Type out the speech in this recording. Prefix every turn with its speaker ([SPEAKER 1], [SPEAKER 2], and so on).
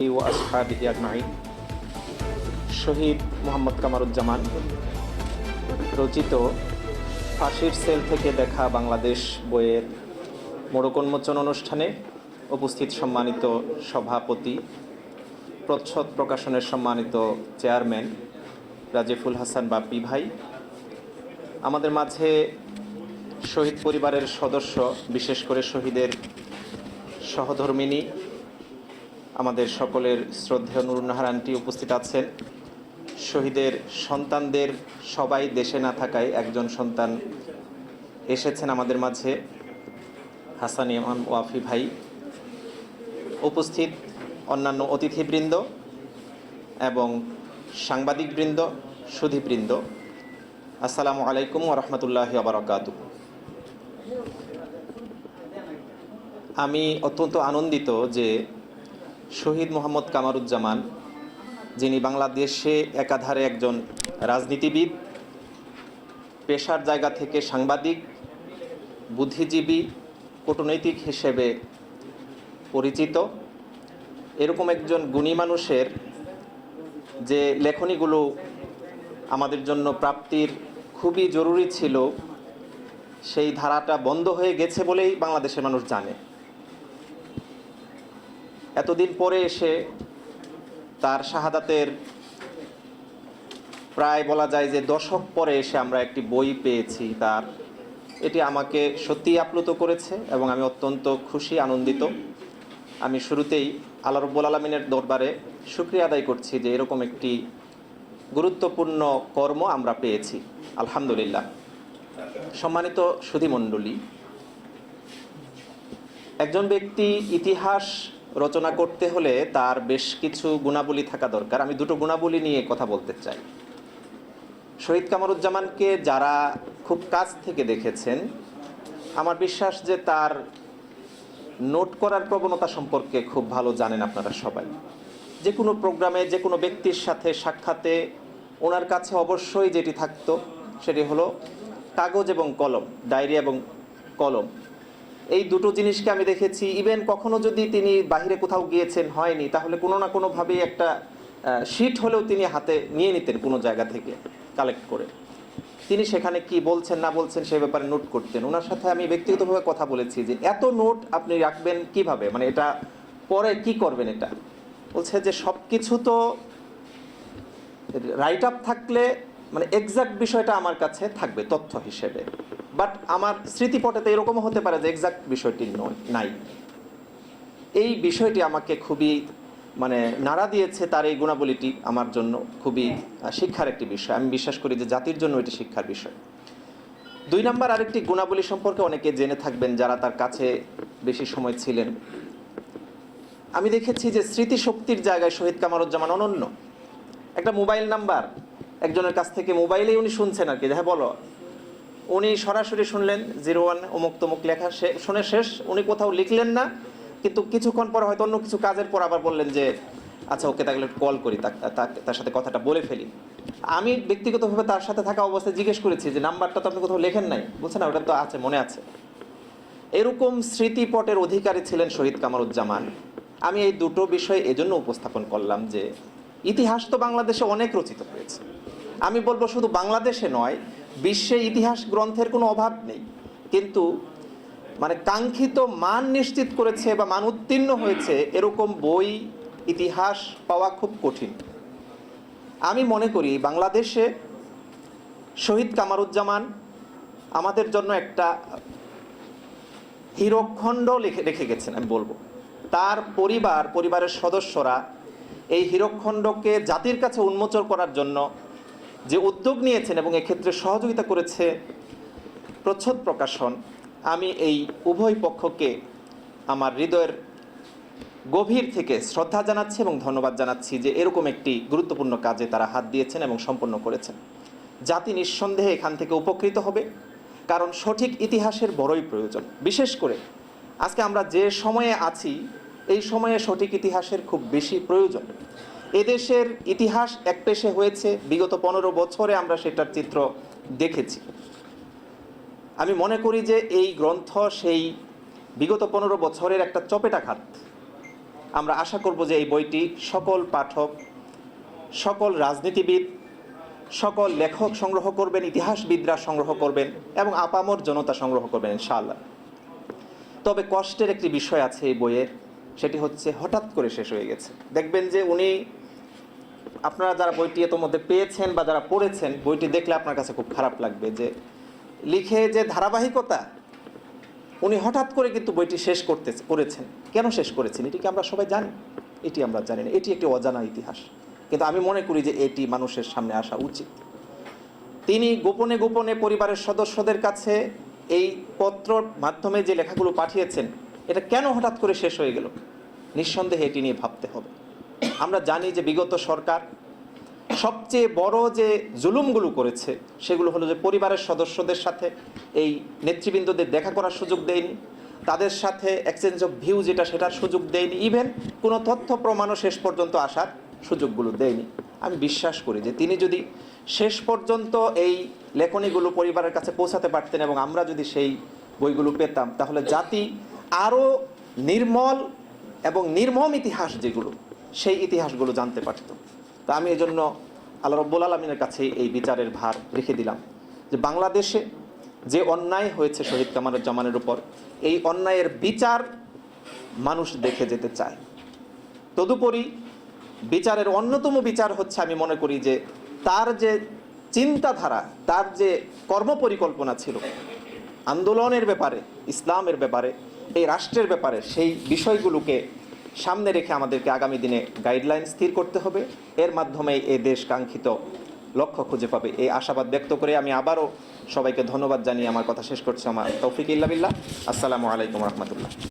[SPEAKER 1] ও আসহাবি আজমাইন। শহীদ মোহাম্মদ কামারুজ্জামান, রচিত ফাঁসির সেল থেকে দেখা বাংলাদেশ বইয়ের মোড়কোন্মোচন অনুষ্ঠানে উপস্থিত সম্মানিত সভাপতি, প্রচ্ছদ প্রকাশনের সম্মানিত চেয়ারম্যান রাজিফুল হাসান বাপ্পি ভাই, আমাদের মাঝে শহীদ পরিবারের সদস্য, বিশেষ করে শহীদের সহধর্মিনী আমাদের সকলের শ্রদ্ধেয় নুরুন্নাহার আন্টি উপস্থিত আছেন। শহীদের সন্তানদের সবাই দেশে না থাকায় একজন সন্তান এসেছেন আমাদের মাঝে। হাসান ইমাম ওয়াফি ভাই উপস্থিত, অন্যান্য অতিথিবৃন্দ এবং সাংবাদিকবৃন্দ, সুধীবৃন্দ। আসসালামু আলাইকুম ওরহমতুল্লাহ আবরকাতু আমি অত্যন্ত আনন্দিত যে শহীদ মোহাম্মদ কামারুজ্জামান, যিনি বাংলাদেশে একাধারে একজন রাজনীতিবিদ, পেশার জায়গা থেকে সাংবাদিক, বুদ্ধিজীবী, কূটনৈতিক হিসেবে পরিচিত। এরকম একজন গুণী মানুষের যে লেখনীগুলো আমাদের জন্য প্রাপ্তির খুবই জরুরি ছিল, সেই ধারাটা বন্ধ হয়ে গেছে বলেই বাংলাদেশের মানুষ জানে। এতদিন পরে এসে তার শাহাদাতের প্রায় বলা যায় যে দশক পরে এসে আমরা একটি বই পেয়েছি, তার এটি আমাকে সত্যিই আপ্লুত করেছে এবং আমি অত্যন্ত খুশি, আনন্দিত। আমি শুরুতেই আল্লাহ রব্বুল আলমিনের দরবারে শুক্রিয়া আদায় করছি যে এরকম একটি গুরুত্বপূর্ণ কর্ম আমরা পেয়েছি। আলহামদুলিল্লাহ। সম্মানিত সুধীমণ্ডলী, একজন ব্যক্তি ইতিহাস রচনা করতে হলে তার বেশ কিছু গুণাবলী থাকা দরকার। আমি দুটো গুণাবলী নিয়ে কথা বলতে চাই। শহীদ কামারুজ্জামানকে যারা খুব কাছ থেকে দেখেছেন, আমার বিশ্বাস যে তার নোট করার প্রবণতা সম্পর্কে খুব ভালো জানেন আপনারা সবাই। যে কোনো প্রোগ্রামে, যে কোনো ব্যক্তির সাথে সাক্ষাতে ওনার কাছে অবশ্যই যেটি থাকতো সেটি হলো কাগজ এবং কলম, ডায়েরি এবং কলম। এই দুটো জিনিসকে আমি দেখেছি। ইভেন কখনো যদি তিনি বাইরে কোথাও গিয়েছেন, হয়নি, তাহলে কোনো না কোনোভাবে একটা শিট হলেও তিনি হাতে নিয়ে নিতেন কোনো জায়গা থেকে কালেক্ট করে। তিনি সেখানে কি বলছেন, না বলছেন সে ব্যাপারে নোট করতেন। ওনার সাথে আমি ব্যক্তিগতভাবে কথা বলেছি যে এত নোট আপনি রাখবেন কীভাবে? মানে এটা পরে কি করবেন এটা? বলছে যে সব কিছু তো রাইট আপ থাকলে মানে এক্সাক্ট বিষয়টা আমার কাছে থাকবে, তথ্য হিসেবে। বাট আমার স্মৃতিপটেতে এরকমও হতে পারে যে এক্সাক্ট বিষয়টি নয়, নাই। এই বিষয়টি আমাকে খুবই মানে নাড়া দিয়েছে তার এই গুণাবলীটি আমার জন্য খুবই শিক্ষার একটি বিষয়। আমি বিশ্বাস করি যে জাতির জন্য এটি শিক্ষার বিষয়। দুই নম্বর আরেকটি গুণাবলী সম্পর্কে অনেকে জেনে থাকবেন যারা তার কাছে বেশি সময় ছিলেন। আমি দেখেছি যে স্মৃতিশক্তির জায়গায় শহীদ কামারুজ্জামান অনন্য। একটা মোবাইল নাম্বার, একজনের কাছ থেকে মোবাইলেই উনি শুনছেন আর কি হ্যাঁ বলো। উনি সরাসরি শুনলেন, জিরো ওয়ান অমুক তমুক লেখা শুনে শেষ। উনি কোথাও লিখলেন না, কিন্তু কিছুক্ষণ পর হয়তো অন্য কিছু কাজের পর আবার বললেন যে আচ্ছা ওকে তাহলে কল করি তার সাথে কথাটা বলে ফেলি। আমি ব্যক্তিগতভাবে তার সাথে থাকা অবস্থায় জিজ্ঞেস করেছি যে, নাম্বারটা তো আপনি কোথাও লেখেন নাই? বলছেন না, ওটা তো আছে, মনে আছে। এরকম স্মৃতিপটের অধিকারী ছিলেন শহীদ কামারুজ্জামান। আমি এই দুটো বিষয় এজন্য উপস্থাপন করলাম যে, ইতিহাস তো বাংলাদেশে অনেক রচিত হয়েছে। আমি বলব শুধু বাংলাদেশে নয় বিশ্বে ইতিহাস গ্রন্থের কোনো অভাব নেই। কিন্তু মানে কাঙ্ক্ষিত মান নিশ্চিত করেছে বা মান উত্তীর্ণ হয়েছে এরকম বই, ইতিহাস পাওয়া খুব কঠিন। আমি মনে করি বাংলাদেশে শহীদ কামারুজ্জামান আমাদের জন্য একটা হীরকখণ্ড লিখে, রেখে গেছেন, আমি বলব। তার পরিবার, পরিবারের সদস্যরা এই হীরকখণ্ডকে জাতির কাছে উন্মোচন করার জন্য যে উদ্যোগ নিয়েছেন এবং এক্ষেত্রে সহযোগিতা করেছে প্রচ্ছদ প্রকাশন আমি এই উভয় পক্ষকে আমার হৃদয়ের গভীর থেকে শ্রদ্ধা জানাচ্ছি এবং ধন্যবাদ জানাচ্ছি যে এরকম একটি গুরুত্বপূর্ণ কাজে তারা হাত দিয়েছেন এবং সম্পন্ন করেছেন। জাতি নিঃসন্দেহে এখান থেকে উপকৃত হবে, কারণ সঠিক ইতিহাসের বড়ই প্রয়োজন। বিশেষ করে আজকে আমরা যে সময়ে আছি, এই সময়ে সঠিক ইতিহাসের খুব বেশি প্রয়োজন। এদেশের ইতিহাস একপেশে হয়েছে। বিগত পনেরো বছরে আমরা সেটার চিত্র দেখেছি। আমি মনে করি যে এই গ্রন্থ সেই বিগত পনেরো বছরের একটা চপেটাঘাত। আমরা আশা করব যে এই বইটি সকল পাঠক, সকল রাজনীতিবিদ, সকল লেখক সংগ্রহ করবেন, ইতিহাসবিদরা সংগ্রহ করবেন এবং আপামর জনতা সংগ্রহ করবেন, ইনশাআল্লাহ। তবে কষ্টের একটি বিষয় আছে এই বইয়ের, সেটি হচ্ছে হঠাৎ করে শেষ হয়ে গেছে। দেখবেন যে উনি আপনারা যারা বইটি এত মধ্যে পেয়েছেন বা যারা পড়েছেন, বইটি দেখলে আপনার কাছে খুব খারাপ লাগবে যে লিখে যে ধারাবাহিকতা, উনি হঠাৎ করে কিন্তু বইটি শেষ করতে করেছেন। কেন শেষ করেছেন? এটি কি আমরা সবাই জানি? এটি আমরা জানি না। এটি একটি অজানা ইতিহাস। কিন্তু আমি মনে করি যে এটি মানুষের সামনে আসা উচিত। তিনি গোপনে গোপনে পরিবারের সদস্যদের কাছে এই পত্রর মাধ্যমে যে লেখাগুলো পাঠিয়েছেন, এটা কেন হঠাৎ করে শেষ হয়ে গেল? নিঃসন্দেহে এটি নিয়ে ভাবতে হবে। আমরা জানি যে বিগত সরকার সবচেয়ে বড় যে জুলুমগুলো করেছে, সেগুলো হলো যে পরিবারের সদস্যদের সাথে এই নেতৃবৃন্দদের দেখা করার সুযোগ দেয়নি, তাদের সাথে এক্সচেঞ্জ অফ ভিউ যেটা সেটার সুযোগ দেয়নি ইভেন কোনো তথ্য প্রমাণও শেষ পর্যন্ত আসার সুযোগগুলো দেয়নি। আমি বিশ্বাস করি যে তিনি যদি শেষ পর্যন্ত এই লেখনীগুলো পরিবারের কাছে পৌঁছাতে পারতেন এবং আমরা যদি সেই বইগুলো পেতাম, তাহলে জাতি আরও নির্মল এবং নির্মম ইতিহাস যেগুলো সেই ইতিহাসগুলো জানতে পারত। তা আমি এই জন্য আল্লাহ রব্বুল আলমিনের কাছে এই বিচারের ভার রেখে দিলাম যে বাংলাদেশে যে অন্যায় হয়েছে শহীদ কামালের জামানের উপর, এই অন্যায়ের বিচার মানুষ দেখে যেতে চায়। তদুপরি বিচারের অন্যতম বিচার হচ্ছে আমি মনে করি যে তার যে চিন্তাধারা, তার যে কর্মপরিকল্পনা ছিল, আন্দোলনের ব্যাপারে, ইসলামের ব্যাপারে, এই রাষ্ট্রের ব্যাপারে, সেই বিষয়গুলোকে সামনে রেখে আমাদেরকে আগামী দিনে গাইডলাইন স্থির করতে হবে। এর মাধ্যমে এ দেশ কাঙ্ক্ষিত লক্ষ্য খুঁজে পাবে। এই আশাবাদ ব্যক্ত করে আমি আবারও সবাইকে ধন্যবাদ জানিয়ে আমার কথা শেষ করছি। আমার তৌফিক ইল্লা বিল্লাহ। আসসালামু আলাইকুম রহমতুল্লাহ।